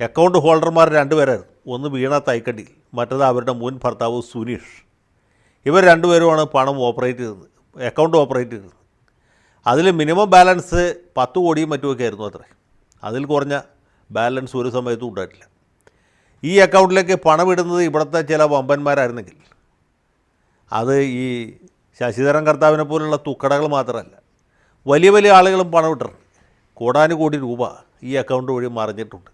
Account ഹോൾഡർമാർ രണ്ടുപേരായിരുന്നു. ഒന്ന് വീണ തൈക്കണ്ടി മറ്റത് അവരുടെ മുൻ ഭർത്താവ് സുനീഷ്. ഇവർ രണ്ടുപേരുമാണ് പണം ഓപ്പറേറ്റ് ചെയ്തത് അക്കൗണ്ട് ഓപ്പറേറ്റ് ചെയ്തത്. അതിൽ മിനിമം ബാലൻസ് പത്ത് കോടിയും മറ്റുമൊക്കെ ആയിരുന്നു അത്രേ. അതിൽ കുറഞ്ഞ ബാലൻസ് ഒരു സമയത്തും ഉണ്ടായിട്ടില്ല. ഈ അക്കൗണ്ടിലേക്ക് പണം ഇടുന്നത് ഇവിടുത്തെ ചില വമ്പന്മാരായിരുന്നെങ്കിൽ അത് ഈ ശശിധരൻ കർത്താവിനെ പോലുള്ള തുക്കടകൾ മാത്രമല്ല വലിയ വലിയ ആളുകളും പണം ഇട്ടിട്ടുണ്ട്. കോടാനുകോടി രൂപ ഈ അക്കൗണ്ട് വഴി മറിഞ്ഞിട്ടുണ്ട്.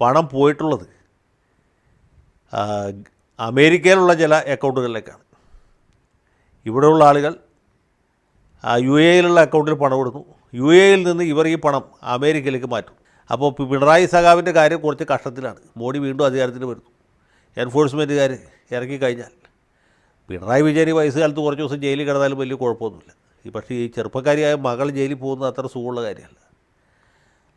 പണം പോയിട്ടുള്ളത് അമേരിക്കയിലുള്ള ചില അക്കൗണ്ടുകളിലേക്കാണ്. ഇവിടെയുള്ള ആളുകൾ യു എയിലുള്ള അക്കൗണ്ടിൽ പണം ഇടുന്നു യു എയിൽ നിന്ന് ഇവർ ഈ പണം അമേരിക്കയിലേക്ക് മാറ്റും. അപ്പോൾ പിണറായി സഖാവിന്റെ കാര്യം കുറച്ച് കഷ്ടത്തിലാണ്. മോഡി വീണ്ടും അധികാരത്തിൽ വരുന്നു. എൻഫോഴ്സ്മെന്റുകാർ ഇറങ്ങിക്കഴിഞ്ഞാൽ പിണറായി വിജയൻ ഈ വയസ്സുകാലത്ത് കുറച്ച് ദിവസം ജയിലിൽ കിടന്നാലും വലിയ കുഴപ്പമൊന്നുമില്ല. പക്ഷേ ഈ ചെറുപ്പക്കാരിയായ മകൾ ജയിലിൽ പോകുന്നത് അത്ര സുഖമുള്ള കാര്യമല്ല.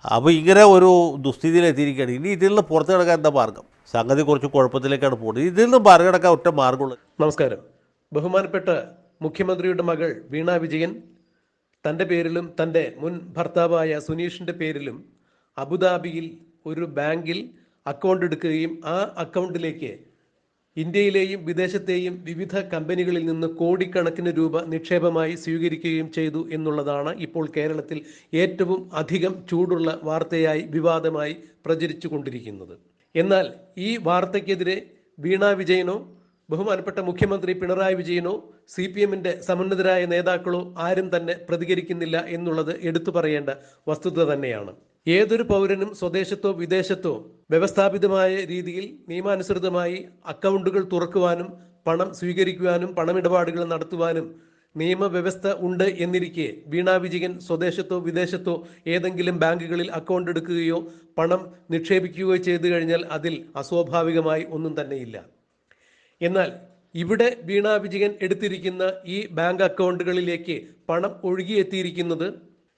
അപ്പോൾ ഇങ്ങനെ ഒരു ദുസ്ഥിതിയിലെത്തിയിരിക്കുകയാണ്. ഇനി ഇതിൽ നിന്ന് പുറത്ത് കിടക്കാൻ എന്താ മാർഗം? സംഗതി കുറച്ച് കുഴപ്പത്തിലേക്കാണ് പോകുന്നത്. ഇതിൽ നിന്ന് മറികടക്കാൻ ഒറ്റ മാർഗമുള്ളത് നമസ്കാരം. ബഹുമാനപ്പെട്ട മുഖ്യമന്ത്രിയുടെ മകൾ വീണ വിജയൻ തന്റെ പേരിലും തന്റെ മുൻ ഭർത്താവായ സുനീഷിന്റെ പേരിലും അബുദാബിയിൽ ഒരു ബാങ്കിൽ അക്കൗണ്ട് എടുക്കുകയും ആ അക്കൗണ്ടിലേക്ക് ഇന്ത്യയിലെയും വിദേശത്തെയും വിവിധ കമ്പനികളിൽ നിന്ന് കോടിക്കണക്കിന് രൂപ നിക്ഷേപമായി സ്വീകരിക്കുകയും ചെയ്തു എന്നുള്ളതാണ് ഇപ്പോൾ കേരളത്തിൽ ഏറ്റവും അധികം ചൂടുള്ള വാർത്തയായി വിവാദമായി പ്രചരിച്ചു കൊണ്ടിരിക്കുന്നത് എന്നാൽ ഈ വാർത്തയ്ക്കെതിരെ വീണ വിജയനോ ബഹുമാനപ്പെട്ട മുഖ്യമന്ത്രി പിണറായി വിജയനോ സി പി എമ്മിന്റെ സമന്വിതരായ നേതാക്കളോ ആരും തന്നെ പ്രതികരിക്കുന്നില്ല എന്നുള്ളത് എടുത്തു പറയേണ്ട വസ്തുത തന്നെയാണ്. ഏതൊരു പൗരനും സ്വദേശത്തോ വിദേശത്തോ വ്യവസ്ഥാപിതമായ രീതിയിൽ നിയമാനുസൃതമായി അക്കൗണ്ടുകൾ തുറക്കുവാനും പണം സ്വീകരിക്കുവാനും പണമിടപാടുകൾ നടത്തുവാനും നിയമവ്യവസ്ഥ ഉണ്ട് എന്നിരിക്കെ വീണ വിജയൻ സ്വദേശത്തോ വിദേശത്തോ ഏതെങ്കിലും ബാങ്കുകളിൽ അക്കൗണ്ട് എടുക്കുകയോ പണം നിക്ഷേപിക്കുകയോ ചെയ്തു കഴിഞ്ഞാൽ അതിൽ അസ്വാഭാവികമായി ഒന്നും തന്നെയില്ല. എന്നാൽ ഇവിടെ വീണ വിജയൻ എടുത്തിരിക്കുന്ന ഈ ബാങ്ക് അക്കൗണ്ടുകളിലേക്ക് പണം ഒഴുകിയെത്തിയിരിക്കുന്നത്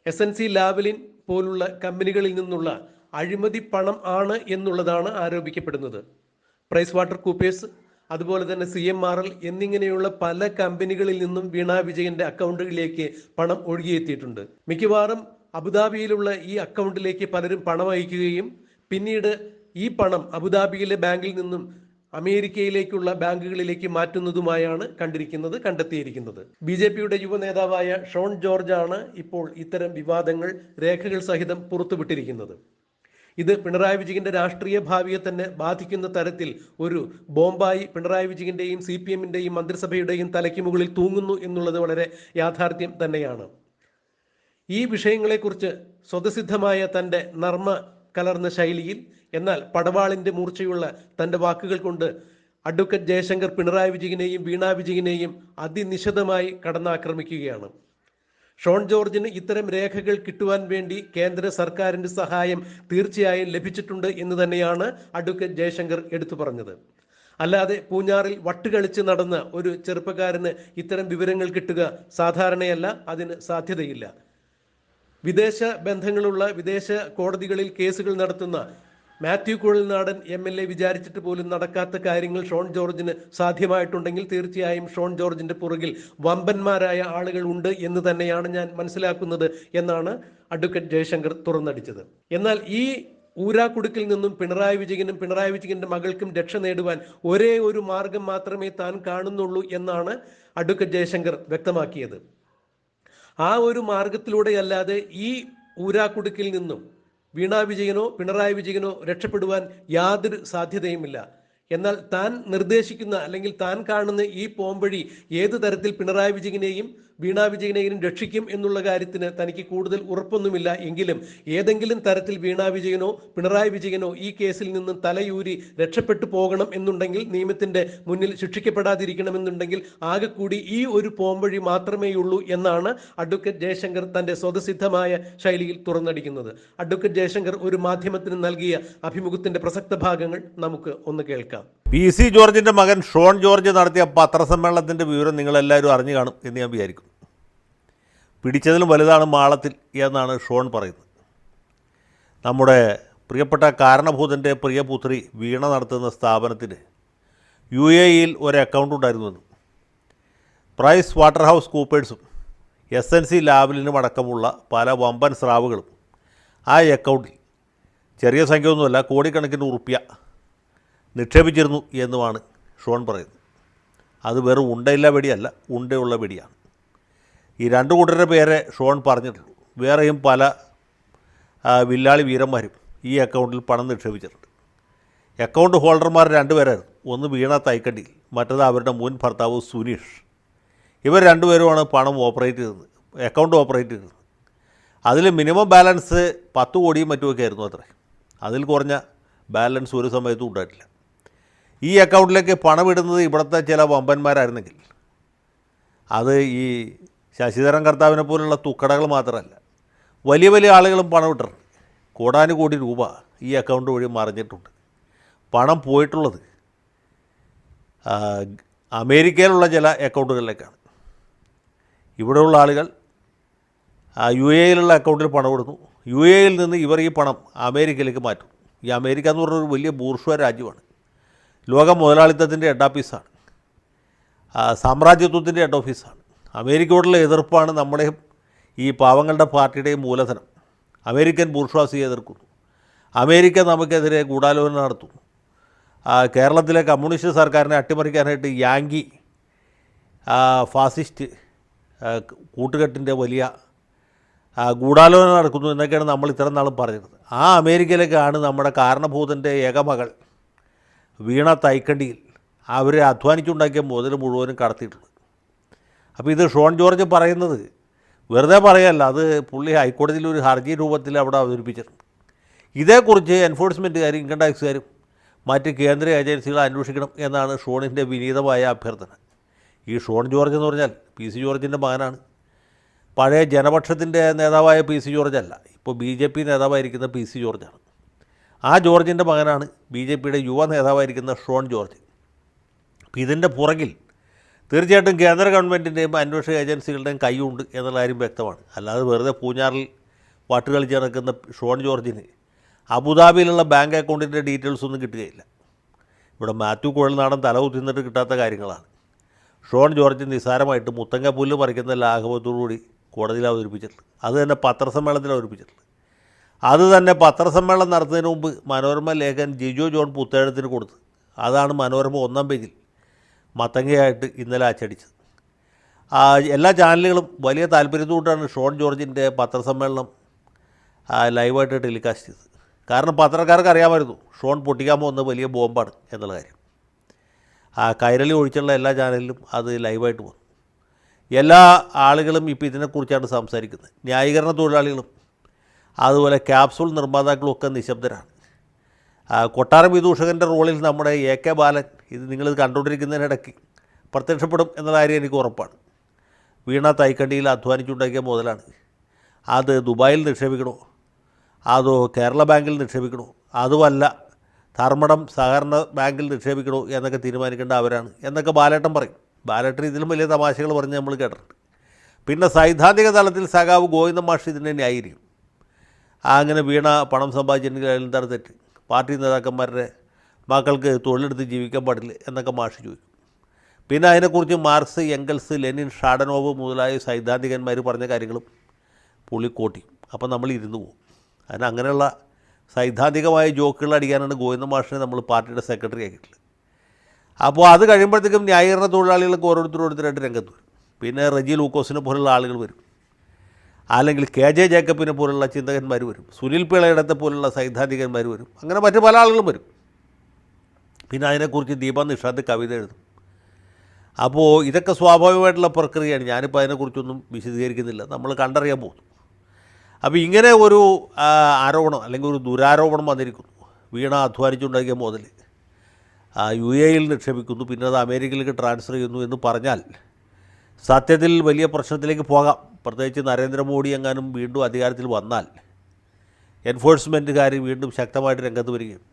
എസ് എൻ സി ലാവലിൻ പോലുള്ള കമ്പനികളിൽ നിന്നുള്ള അഴിമതി പണം ആണ് എന്നുള്ളതാണ് ആരോപിക്കപ്പെടുന്നത്. പ്രൈസ് വാട്ടർ കൂപ്പേഴ്സ് അതുപോലെ തന്നെ സി എം ആർ എൽ എന്നിങ്ങനെയുള്ള പല കമ്പനികളിൽ നിന്നും വീണ വിജയന്റെ അക്കൗണ്ടുകളിലേക്ക് പണം ഒഴുകിയെത്തിയിട്ടുണ്ട്. മിക്കവാറും അബുദാബിയിലുള്ള ഈ അക്കൗണ്ടിലേക്ക് പലരും പണം അയക്കുകയും പിന്നീട് ഈ പണം അബുദാബിയിലെ ബാങ്കിൽ നിന്നും അമേരിക്കയിലേക്കുള്ള ബാങ്കുകളിലേക്ക് മാറ്റുന്നതുമായാണ് കണ്ടിരിക്കുന്നത് കണ്ടെത്തിയിരിക്കുന്നത്. ബി ജെ പിയുടെ യുവ നേതാവായ ഷോൺ ജോർജ് ആണ് ഇപ്പോൾ ഇത്തരം വിവാദങ്ങൾ രേഖകൾ സഹിതം പുറത്തുവിട്ടിരിക്കുന്നത്. ഇത് പിണറായി വിജയന്റെ രാഷ്ട്രീയ ഭാവിയെ തന്നെ ബാധിക്കുന്ന തരത്തിൽ ഒരു ബോംബായി പിണറായി വിജയന്റെയും സി പി എമ്മിന്റെയും മന്ത്രിസഭയുടെയും തലയ്ക്ക് മുകളിൽ തൂങ്ങുന്നു എന്നുള്ളത് വളരെ യാഥാർത്ഥ്യം തന്നെയാണ്. ഈ വിഷയങ്ങളെക്കുറിച്ച് സ്വതസിദ്ധമായ തന്റെ നർമ്മ കലർന്ന ശൈലിയിൽ എന്നാൽ പടവാളിന്റെ മൂർച്ചയുള്ള തന്റെ വാക്കുകൾ കൊണ്ട് അഡ്വക്കേറ്റ് ജയശങ്കർ പിണറായി വിജയനെയും വീണ വിജയനെയും അതിനിശിതമായി കടന്നാക്രമിക്കുകയാണ്. ഷോൺ ജോർജിന് ഇത്തരം രേഖകൾ കിട്ടുവാൻ വേണ്ടി കേന്ദ്ര സർക്കാരിന്റെ സഹായം തീർച്ചയായും ലഭിച്ചിട്ടുണ്ട് എന്ന് തന്നെയാണ് അഡ്വക്കേറ്റ് ജയശങ്കർ എടുത്തു പറഞ്ഞത്. അല്ലാതെ പൂഞ്ഞാറിൽ വട്ടുകളിച്ച് നടന്ന ഒരു ചെറുപ്പക്കാരന് ഇത്തരം വിവരങ്ങൾ കിട്ടുക സാധാരണയല്ല അതിന് സാധ്യതയില്ല. വിദേശ ബന്ധങ്ങളുള്ള വിദേശ കോടതികളിൽ കേസുകൾ നടത്തുന്ന Mathew Kuzhalnadan M L A വിചാരിച്ചിട്ട് പോലും നടക്കാത്ത കാര്യങ്ങൾ ഷോൺ ജോർജിന് സാധ്യമായിട്ടുണ്ടെങ്കിൽ തീർച്ചയായും ഷോൺ ജോർജിന്റെ പുറകിൽ വമ്പന്മാരായ ആളുകൾ ഉണ്ട് എന്ന് തന്നെയാണ് ഞാൻ മനസ്സിലാക്കുന്നത് എന്നാണ് അഡ്വക്കേറ്റ് ജയശങ്കർ തുറന്നടിച്ചത്. എന്നാൽ ഈ ഊരാക്കുടുക്കിൽ നിന്നും പിണറായി വിജയനും പിണറായി വിജയന്റെ മകൾക്കും രക്ഷ നേടുവാൻ ഒരേ ഒരു മാർഗം മാത്രമേ താൻ കാണുന്നുള്ളൂ എന്നാണ് അഡ്വക്കേറ്റ് ജയശങ്കർ വ്യക്തമാക്കിയത്. ആ ഒരു മാർഗത്തിലൂടെയല്ലാതെ ഈ ഊരാക്കുടുക്കിൽ നിന്നും വീണ വിജയനോ പിണറായി വിജയനോ രക്ഷപ്പെടുവാൻ യാതൊരു സാധ്യതയുമില്ല. എന്നാൽ താൻ നിർദ്ദേശിക്കുന്ന അല്ലെങ്കിൽ താൻ കാണുന്ന ഈ പോംവഴി ഏത് തരത്തിൽ പിണറായി വിജയനെയും വീണ വിജയനെയും രക്ഷിക്കും എന്നുള്ള കാര്യത്തിന് തനിക്ക് കൂടുതൽ ഉറപ്പൊന്നുമില്ല എങ്കിലും ഏതെങ്കിലും തരത്തിൽ വീണ വിജയനോ പിണറായി വിജയനോ ഈ കേസിൽ നിന്നും തലയൂരി രക്ഷപ്പെട്ടു പോകണം എന്നുണ്ടെങ്കിൽ നിയമത്തിന്റെ മുന്നിൽ ശിക്ഷിക്കപ്പെടാതിരിക്കണമെന്നുണ്ടെങ്കിൽ ആകെ കൂടി ഈ ഒരു പോംവഴി മാത്രമേയുള്ളൂ എന്നാണ് അഡ്വക്കേറ്റ് ജയശങ്കർ തന്റെ സ്വതസിദ്ധമായ ശൈലിയിൽ തുറന്നടിക്കുന്നത്. അഡ്വക്കേറ്റ് ജയശങ്കർ ഒരു മാധ്യമത്തിന് നൽകിയ അഭിമുഖത്തിന്റെ പ്രസക്ത ഭാഗങ്ങൾ നമുക്ക് ഒന്ന് കേൾക്കാം. പി സി ജോർജിന്റെ മകൻ ഷോൺ ജോർജ് നടത്തിയ പത്രസമ്മേളനത്തിന്റെ വിവരം നിങ്ങളെല്ലാവരും അറിഞ്ഞു കാണും എന്ന് ഞാൻ വിചാരിക്കും. പിടിച്ചതിലും വലുതാണ് മാളത്തിൽ എന്നാണ് ഷോൺ പറയുന്നത്. നമ്മുടെ പ്രിയപ്പെട്ട കാരണഭൂതന്റെ പ്രിയപുത്രി വീണ നടത്തുന്ന സ്ഥാപനത്തിന് യു എ ഇയിൽ ഒരു അക്കൗണ്ട് ഉണ്ടായിരുന്നുവെന്നും പ്രൈസ് വാട്ടർ ഹൗസ് കൂപ്പേഴ്സും എസ് എൻ സി ലാബിലിനും അടക്കമുള്ള പല വമ്പൻ സ്രാവുകളും ആ അക്കൗണ്ടിൽ ചെറിയ സംഖ്യയൊന്നുമല്ല കോടിക്കണക്കിന് ഉറുപ്യ നിക്ഷേപിച്ചിരുന്നു എന്നുമാണ് ഷോൺ പറയുന്നത്. അത് വെറും ഉണ്ടയില്ല വെടിയല്ല ഉണ്ടയുള്ള വെടിയാണ്. ഈ രണ്ട് കൂട്ടരുടെ പേരെ ഷോൺ പറഞ്ഞിട്ടുള്ളൂ വേറെയും പല വില്ലാളി വീരന്മാരും ഈ അക്കൗണ്ടിൽ പണം നിക്ഷേപിച്ചിട്ടുണ്ട്. അക്കൗണ്ട് ഹോൾഡർമാർ രണ്ടുപേരായിരുന്നു. ഒന്ന് വീണ തൈക്കണ്ടിയിൽ മറ്റത് അവരുടെ മുൻ ഭർത്താവ് സുനീഷ്. ഇവർ രണ്ടുപേരുമാണ് പണം ഓപ്പറേറ്റ് ചെയ്തത് അക്കൗണ്ട് ഓപ്പറേറ്റ് ചെയ്തത്. അതിൽ മിനിമം ബാലൻസ് പത്ത് കോടിയും മറ്റുമൊക്കെ ആയിരുന്നു അത്രേ. അതിൽ കുറഞ്ഞ ബാലൻസ് ഒരു സമയത്തും ഉണ്ടായിട്ടില്ല. ഈ അക്കൗണ്ടിലേക്ക് പണമിടുന്നത് ഇവിടുത്തെ ചില വമ്പന്മാരായിരുന്നെങ്കിൽ. അത് ഈ ശശിധരൻ കർത്താവിനെ പോലുള്ള തുക്കടകൾ മാത്രമല്ല വലിയ വലിയ ആളുകളും പണം ഇട്ടിട്ടുണ്ട്. കോടാനുകോടി രൂപ ഈ അക്കൗണ്ട് വഴി മറിഞ്ഞിട്ടുണ്ട്. പണം പോയിട്ടുള്ളത് അമേരിക്കയിലുള്ള ചില അക്കൗണ്ടുകളിലേക്കാണ്. ഇവിടെയുള്ള ആളുകൾ യു എയിലുള്ള അക്കൗണ്ടിൽ പണം ഇടുന്നു. യു എയിൽ നിന്ന് ഇവർ ഈ പണം അമേരിക്കയിലേക്ക് മാറ്റും. ഈ അമേരിക്ക എന്ന് പറഞ്ഞൊരു വലിയ ബൂർഷ്വ രാജ്യമാണ്. ലോക മുതലാളിത്തത്തിന്റെ ഹെഡ് ഓഫീസാണ്. സാമ്രാജ്യത്വത്തിന്റെ ഹെഡ് ഓഫീസാണ്. അമേരിക്കയോടുള്ള എതിർപ്പാണ് നമ്മുടെ ഈ പാവങ്ങളുടെ പാർട്ടിയുടെയും മൂലധനം. അമേരിക്കൻ ബൂർഷ്വാസിയെ എതിർക്കുന്നു. അമേരിക്ക നമുക്കെതിരെ ഗൂഢാലോചന നടത്തുന്നു കേരളത്തിലെ കമ്മ്യൂണിസ്റ്റ് സർക്കാരിനെ അട്ടിമറിക്കാനായിട്ട് യാങ്കി ഫാസിസ്റ്റ് കൂട്ടുകെട്ടിന്റെ വലിയ ഗൂഢാലോചന നടക്കുന്നു എന്നൊക്കെയാണ് നമ്മൾ ഇത്രയും നാളും പറഞ്ഞത് ആ അമേരിക്കയിലേക്കാണ് നമ്മുടെ കാരണഭൂതന്റെ ഏകമകൾ വീണ തൈക്കണ്ടിയിൽ. അവർ അധ്വാനിച്ചുണ്ടാക്കിയ മുതൽ മുഴുവനും കടത്തിയിട്ടുള്ളത് അപ്പോൾ ഇത് ഷോൺ ജോർജ് പറയുന്നത് വെറുതെ പറയല്ല അത് പുള്ളി ഹൈക്കോടതിയിൽ ഒരു ഹർജി രൂപത്തിൽ അവിടെ അവതരിപ്പിച്ചിട്ടുണ്ട്. ഇതേക്കുറിച്ച് എൻഫോഴ്സ്മെന്റുകാരും ഇൻകം ടാക്സുകാരും മറ്റ് കേന്ദ്ര ഏജൻസികൾ അന്വേഷിക്കണം എന്നാണ് ഷോണിന്റെ വിനീതമായ അഭ്യർത്ഥന. ഈ ഷോൺ ജോർജ് എന്ന് പറഞ്ഞാൽ പി സി ജോർജിന്റെ മകനാണ്. പഴയ ജനപക്ഷത്തിന്റെ നേതാവായ പി സി ജോർജ് അല്ല ഇപ്പോൾ ബി ജെ പി നേതാവായിരിക്കുന്ന പി സി ജോർജാണ്. ആ ജോർജിന്റെ മകനാണ് ബി ജെ പിയുടെ യുവ നേതാവായിരിക്കുന്ന ഷോൺ ജോർജ്. അപ്പോൾ ഇതിന്റെ പുറകിൽ തീർച്ചയായിട്ടും കേന്ദ്ര ഗവൺമെന്റിന്റെയും അന്വേഷണ ഏജൻസികളുടെയും കൈയുണ്ട് എന്നുള്ള കാര്യം വ്യക്തമാണ്. അല്ലാതെ വെറുതെ പൂഞ്ഞാറിൽ പാട്ട് കളിച്ച് നടക്കുന്ന ഷോൺ ജോർജിന് അബുദാബിയിലുള്ള ബാങ്ക് അക്കൗണ്ടിന്റെ ഡീറ്റെയിൽസ് ഒന്നും കിട്ടുകയില്ല. ഇവിടെ മാത്യു കുഴൽനാടൻ തല കുത്തിന്നിട്ട് കിട്ടാത്ത കാര്യങ്ങളാണ്. ഷോൺ ജോർജ് നിസ്സാരമായിട്ട് മുത്തങ്ങ പുല്ല് പറിക്കുന്ന ലാഘവത്തോടുകൂടി കോടതിയിൽ അവതരിപ്പിച്ചിട്ടുള്ളത് അത് തന്നെ പത്രസമ്മേളനത്തിൽ അവതരിപ്പിച്ചിട്ടുള്ളത് അത് തന്നെ പത്രസമ്മേളനം നടത്തുന്നതിന് മുമ്പ് മനോരമ ലേഖൻ ജിജോ ജോൺ പുത്തേഴത്തിന് കൊടുത്തു അതാണ് മനോരമ ഒന്നാം പേജിൽ മത്തങ്ങയായിട്ട് ഇന്നലെ അച്ചടിച്ചത് എല്ലാ ചാനലുകളും വലിയ താല്പര്യത്തോട്ടാണ് ഷോൺ ജോർജിന്റെ പത്രസമ്മേളനം ലൈവായിട്ട് ടെലികാസ്റ്റ് ചെയ്തത്. കാരണം പത്രക്കാർക്ക് അറിയാമായിരുന്നു ഷോൺ പൊട്ടിക്കാൻ പോകുന്ന വലിയ ബോംബാണ് എന്നുള്ള കാര്യം. ആ കൈരളി ഒഴിച്ചുള്ള എല്ലാ ചാനലിലും അത് ലൈവായിട്ട് വന്നു. എല്ലാ ആളുകളും ഇപ്പോൾ ഇതിനെക്കുറിച്ചാണ് സംസാരിക്കുന്നത്. ന്യായീകരണ തൊഴിലാളികളും അതുപോലെ ക്യാപ്സൂൾ നിർമ്മാതാക്കളും ഒക്കെ നിശബ്ദരാണ് കൊട്ടാരം വിദൂഷകന്റെ റോളിൽ നമ്മുടെ എ കെ ബാലൻ ഇത് നിങ്ങളിത് കണ്ടുകൊണ്ടിരിക്കുന്നതിനിടയ്ക്ക് പ്രത്യക്ഷപ്പെടും എന്നുള്ള കാര്യം എനിക്ക് ഉറപ്പാണ്. വീണ തൈക്കണ്ടിയിൽ അധ്വാനിച്ചുണ്ടാക്കിയ മുതലാണ്. അത് ദുബായിൽ നിക്ഷേപിക്കണോ? അതോ കേരള ബാങ്കിൽ നിക്ഷേപിക്കണോ? അതുമല്ല ധർമ്മടം സഹകരണ ബാങ്കിൽ നിക്ഷേപിക്കണോ എന്നൊക്കെ തീരുമാനിക്കേണ്ട അവരാണ് എന്നൊക്കെ ബാലേട്ടൻ പറയും. ബാലേട്ടൻ ഇതിലും വലിയ തമാശകൾ പറഞ്ഞ് നമ്മൾ കേട്ടിട്ടുണ്ട്. പിന്നെ സൈദ്ധാന്തിക തലത്തിൽ സഖാവ് ഗോവിന്ദ മാഷ് ഇതിനെ ന്യായീകരിക്കും അങ്ങനെ വീണ പണം സമ്പാദിച്ചിട്ടുണ്ടെങ്കിൽ എന്താണ് തെറ്റ്? പാർട്ടി നേതാക്കന്മാരുടെ മക്കൾക്ക് തൊഴിലെടുത്ത് ജീവിക്കാൻ പാടില്ല എന്നൊക്കെ മാഷ് ചോദിക്കും. പിന്നെ അതിനെക്കുറിച്ച് മാർക്സ് എങ്കൽസ് ലെനിൻ ഷാഡനോവ് മുതലായ സൈദ്ധാന്തികന്മാർ പറഞ്ഞ കാര്യങ്ങളും പുള്ളി കോട്ടി. അപ്പം നമ്മൾ ഇരുന്ന് പോകും അതിന് അങ്ങനെയുള്ള സൈദ്ധാന്തികമായ ജോക്കുകൾ അടിക്കാനാണ് ഗോവിന്ദ മാഷിനെ നമ്മൾ പാർട്ടിയുടെ സെക്രട്ടറി ആക്കിയിട്ടുള്ളത്. അപ്പോൾ അത് കഴിയുമ്പോഴത്തേക്കും ന്യായീകരണ തൊഴിലാളികൾക്ക് ഓരോരുത്തരോരുത്തരായിട്ട് രംഗത്ത് വരും. പിന്നെ റജി ലൂക്കോസിനെ പോലുള്ള ആളുകൾ വരും. അല്ലെങ്കിൽ കെ ജെ ജേക്കബിനെ പോലുള്ള ചിന്തകന്മാർ വരും. സുനിൽ പിളയിടത്തെ പോലുള്ള സൈദ്ധാന്തികന്മാർ വരും. അങ്ങനെ മറ്റു പല ആളുകളും വരും. പിന്നെ അതിനെക്കുറിച്ച് ദീപ നിഷാദ് കവിത എഴുതും. അപ്പോൾ ഇതൊക്കെ സ്വാഭാവികമായിട്ടുള്ള പ്രക്രിയയാണ്. ഞാനിപ്പോൾ അതിനെക്കുറിച്ചൊന്നും വിശദീകരിക്കുന്നില്ല. നമ്മൾ കണ്ടറിയാൻ പോകുന്നു. അപ്പോൾ ഇങ്ങനെ ഒരു ആരോപണം അല്ലെങ്കിൽ ഒരു ദുരാരോപണം വന്നിരിക്കുന്നു. വീണ അധ്വാനിച്ചുണ്ടാക്കിയ മുതൽ. യു എയിൽ നിക്ഷേപിക്കുന്നു. പിന്നെ അത് അമേരിക്കയിലേക്ക് ട്രാൻസ്ഫർ ചെയ്യുന്നു എന്ന് പറഞ്ഞാൽ സത്യത്തിൽ വലിയ പ്രശ്നത്തിലേക്ക് പോകാം. പ്രത്യേകിച്ച് നരേന്ദ്രമോദി എങ്ങാനും വീണ്ടും അധികാരത്തിൽ വന്നാൽ എൻഫോഴ്സ്മെന്റുകാർ വീണ്ടും ശക്തമായിട്ട് രംഗത്ത് വരികയും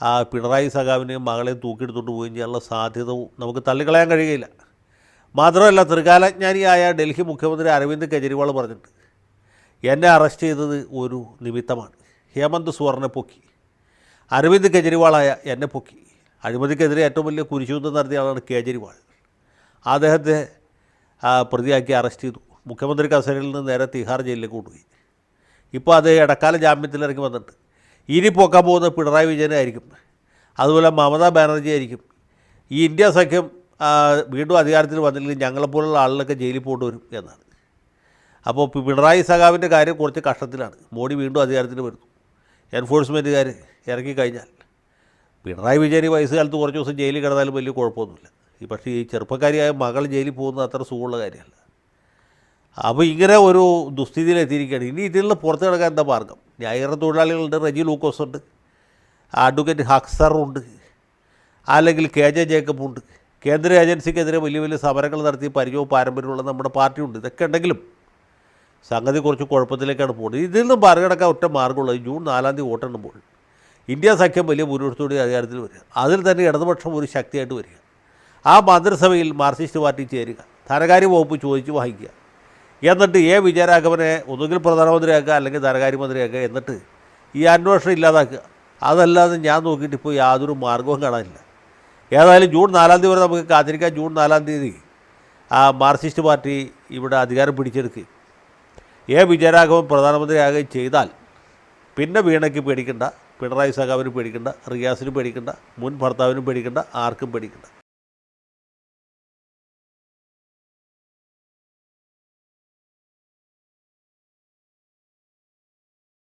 ആ പിണറായി സഖാവിനെയും മകളെയും തൂക്കിയെടുത്തുകൊണ്ട് പോവുകയും ചെയ്യാനുള്ള സാധ്യത നമുക്ക് തള്ളിക്കളയാൻ കഴിയുകയില്ല. മാത്രമല്ല ത്രികാലജ്ഞാനിയായ ഡൽഹി മുഖ്യമന്ത്രി അരവിന്ദ് കെജ്രിവാൾ പറഞ്ഞിട്ട് എന്നെ അറസ്റ്റ് ചെയ്തത് ഒരു നിമിത്തമാണ്. ഹേമന്ത് സുവർണെ പൊക്കി. അരവിന്ദ് കെജ്രിവാളായ എന്നെ പൊക്കി. അഴിമതിക്കെതിരെ ഏറ്റവും വലിയ കുരിശുദ്ധം നടത്തിയ ആളാണ് കേജ്രിവാൾ. അദ്ദേഹത്തെ പ്രതിയാക്കി അറസ്റ്റ് ചെയ്തു. മുഖ്യമന്ത്രി കസേരയിൽ നിന്ന് നേരെ തിഹാർ ജയിലിലേക്ക് കൊണ്ടുപോയി. ഇപ്പോൾ അത് ഇടക്കാല ജാമ്യത്തിൽ ഇറങ്ങി വന്നിട്ട്. ഇനി പോക്കാൻ പോകുന്ന പിണറായി വിജയനായിരിക്കും അതുപോലെ മമതാ ബാനർജി ആയിരിക്കും. ഈ ഇന്ത്യ സഖ്യം വീണ്ടും അധികാരത്തിൽ വന്നില്ലെങ്കിൽ ഞങ്ങളെപ്പോലുള്ള ആളുകളൊക്കെ ജയിലിൽ പോകേണ്ടി വരും എന്നാണ്. അപ്പോൾ പിണറായി സഖാവിന്റെ കാര്യം കുറച്ച് കഷ്ടത്തിലാണ്. മോഡി വീണ്ടും അധികാരത്തിൽ വരുന്നു. എൻഫോഴ്സ്മെന്റുകാർ ഇറക്കി കഴിഞ്ഞാൽ പിണറായി വിജയൻ വയസ്സുകാലത്ത് കുറച്ച് ദിവസം ജയിലിൽ കിടന്നാലും വലിയ കുഴപ്പമൊന്നുമില്ല. പക്ഷേ ഈ ചെറുപ്പക്കാരിയായ മകൾ ജയിലിൽ പോകുന്നത് അത്ര സുഖമുള്ള കാര്യമല്ല. അപ്പോൾ ഇങ്ങനെ ഒരു ദുസ്ഥിതിയിലെത്തിയിരിക്കുകയാണ് ഇനി ഇതിൽ നിന്ന് പുറത്ത് കിടക്കാൻ എന്താ മാർഗം? ന്യായീകരണ തൊഴിലാളികളുണ്ട് റജി ലൂക്കോസ് ഉണ്ട് അഡ്വക്കേറ്റ് ഹക്സറുണ്ട് അല്ലെങ്കിൽ കെ ജെ ജേക്കബ് ഉണ്ട് കേന്ദ്ര ഏജൻസിക്കെതിരെ വലിയ വലിയ സമരങ്ങൾ നടത്തി പരിചയവും പാരമ്പര്യമുള്ള നമ്മുടെ പാർട്ടിയുണ്ട്. ഇതൊക്കെ ഉണ്ടെങ്കിലും സംഗതി കുറച്ച് കുഴപ്പത്തിലേക്കാണ് പോകുന്നത്. ഇതിൽ നിന്നും മറികടക്കാൻ ഒറ്റ മാർഗമുള്ളത് ജൂൺ നാലാം തീയതി വോട്ടെണ്ണുമ്പോൾ ഇന്ത്യ സഖ്യം വലിയ ഭൂരിപക്ഷത്തോടെ അധികാരത്തിൽ വരിക. അതിൽ തന്നെ ഇടതുപക്ഷം ഒരു ശക്തിയായിട്ട് വരിക. ആ മന്ത്രിസഭയിൽ മാർക്സിസ്റ്റ് പാർട്ടി ചേരുക. ധനകാര്യ വകുപ്പ് ചോദിച്ച് വാങ്ങിക്കുക. എന്നിട്ട് എ വിജയരാഘവനെ ഒന്നുകിൽ പ്രധാനമന്ത്രിയാക്കുക അല്ലെങ്കിൽ ധനകാര്യമന്ത്രിയാക്കുക എന്നിട്ട് ഈ അന്വേഷണം ഇല്ലാതാക്കുക. അതല്ലാതെ ഞാൻ നോക്കിയിട്ട് ഇപ്പോൾ യാതൊരു മാർഗവും കാണാനില്ല. ഏതായാലും ജൂൺ നാലാം തീയതി വരെ നമുക്ക് കാത്തിരിക്കാം. ജൂൺ നാലാം തീയതി ആ മാർക്സിസ്റ്റ് പാർട്ടി ഇവിടെ അധികാരം പിടിച്ചെടുക്കുകയും എ വിജയരാഘവൻ പ്രധാനമന്ത്രിയാകുകയും ചെയ്താൽ പിന്നെ വീണയ്ക്ക് പേടിക്കണ്ട പിണറായി സഖാവിന് പേടിക്കണ്ട റിയാസിന് പേടിക്കണ്ട മുൻ ഭർത്താവിനും പേടിക്കണ്ട ആർക്കും പേടിക്കണ്ട.